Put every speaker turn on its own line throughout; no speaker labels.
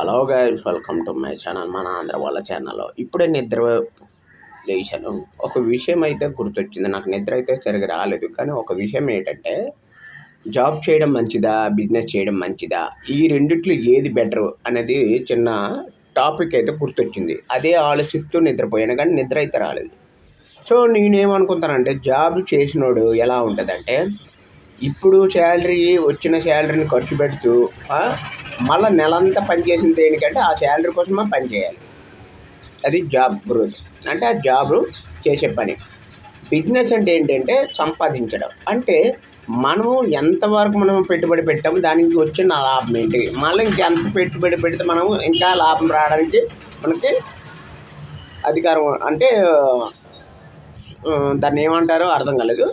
Hello guys welcome to my channel మన ఆంధ్ర వాళ్ళ channel ఇప్పుడే నిద్ర లేచాను. ఒక విషయం అయితే గుర్తొచ్చింది. నాకు నిద్ర అయితే సరిగ్గా రాలేదు. కానీ ఒక విషయం ఏంటంటే జాబ్ చేయడం మంచిదా? బిజినెస్ చేయడం మంచిదా? ఈ రెండిట్లో ఏది బెటర్ అనేది చిన్న టాపిక్ అయితే గుర్తొచ్చింది. అదే ఆలోచిస్తూ నిద్రపోయాను కానీ నిద్ర అయితే రాలేదు. సో నేనేమనుకుంటానంటే జాబ్ చేసినోడు ఎలా ఉంటుందంటే ఇప్పుడు శాలరీ వచ్చిన శాలరీని ఖర్చు పెడుతూ మళ్ళీ నెలంతా పనిచేసిన దేనికంటే ఆ శాలరీ కోసం పనిచేయాలి అది జాబ్ గ్రోత్. అంటే ఆ జాబ్ చేసే పని. బిజినెస్ అంటే ఏంటంటే సంపాదించడం. అంటే మనము ఎంతవరకు మనం పెట్టుబడి పెట్టాము దానికి వచ్చిన లాభం ఏంటి? మళ్ళీ ఇంకెంత పెట్టుబడి పెడితే మనం ఇంకా లాభం రావడానికి మనకి అధికారం అంటే దాన్ని ఏమంటారో అర్థం కాలేదు.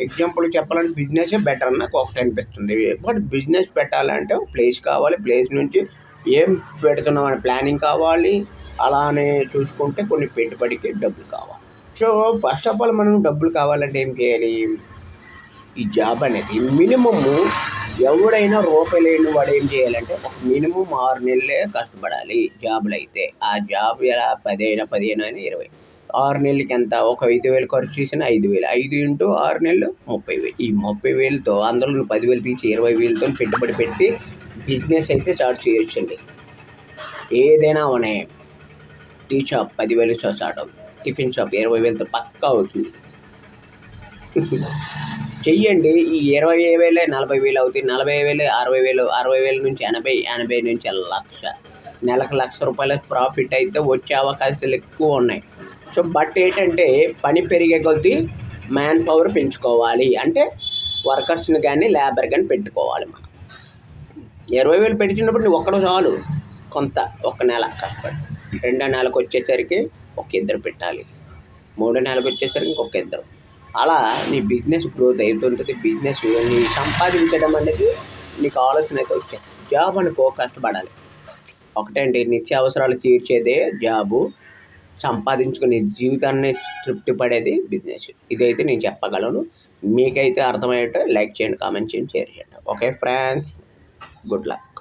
ఎగ్జాంపుల్ చెప్పాలంటే బిజినెసే బెటర్ నాకు ఒకటి అనిపిస్తుంది. బట్ బిజినెస్ పెట్టాలంటే ప్లేస్ కావాలి. ప్లేస్ నుంచి ఏం పెడుతున్నాం అనే ప్లానింగ్ కావాలి. అలానే చూసుకుంటే కొన్ని పెట్టుబడికి డబ్బులు కావాలి. సో ఫస్ట్ ఆఫ్ ఆల్ మనం డబ్బులు కావాలంటే ఏం చేయాలి? ఈ జాబ్ అనేది మినిమము ఎవడైనా రూపాయి లేని వాడు ఏం చేయాలంటే ఒక మినిమం ఆరు నెలలే కష్టపడాలి జాబులు అయితే ఆ జాబ్ ఎలా పది పదిహేను అయినా ఇరవై. ఆరు నెలలకి ఎంత ఒక ఐదు వేలు ఖర్చు చేసిన ఐదు వేలు. ఐదు ఇంటూ ఆరు నెలలు ముప్పై వేలు. ఈ ముప్పై వేలతో అందులో నువ్వు పదివేలు తీసి ఇరవై వేలతో పెట్టుబడి పెట్టి బిజినెస్ అయితే స్టార్ట్ చేయొచ్చండి. ఏదైనా ఉన్నాయి టీ షాప్ పదివేలు స్టార్ట్ అవుతుంది. టిఫిన్ షాప్ ఇరవై వేలతో పక్కా అవుతుంది. చెయ్యండి. ఈ ఇరవై వేలే నలభై వేలు అవుతాయి. నలభై వేలు అరవై వేలు అరవై వేల నుంచి ఎనభై ఎనభై నుంచి లక్ష. నెలకు లక్ష రూపాయల ప్రాఫిట్ అయితే వచ్చే అవకాశాలు ఎక్కువ ఉన్నాయి. సో బట్ ఏంటంటే పని పెరిగే కొద్దీ మ్యాన్ పవర్ పెంచుకోవాలి. అంటే వర్కర్స్ని కానీ లేబర్ కానీ పెట్టుకోవాలి మనం. ఇరవై వేలు పెట్టినప్పుడు నువ్వు ఒక్కడో చాలు. కొంత ఒక నెల కష్టపడి. రెండో నెలకు వచ్చేసరికి ఒక ఇద్దరు పెట్టాలి. మూడో నెలకు వచ్చేసరికి ఇంకొక ఇద్దరు. అలా నీ బిజినెస్ గ్రోత్ అవుతుంటుంది బిజినెస్ నీ సంపాదించడం అనేది నీకు ఆలోచన అయితే వచ్చాయి జాబ్ అనుకో కష్టపడాలి. ఒకటండి నిత్య అవసరాలు తీర్చేదే జాబు సంపాదించుకునే జీవితాన్ని తృప్తి పడేది బిజినెస్ ఇదైతే నేను చెప్పగలను. మీకైతే అర్థమయ్యేట్టు లైక్ చేయండి కామెంట్ చేయండి షేర్ చేయండి. Okay friends good luck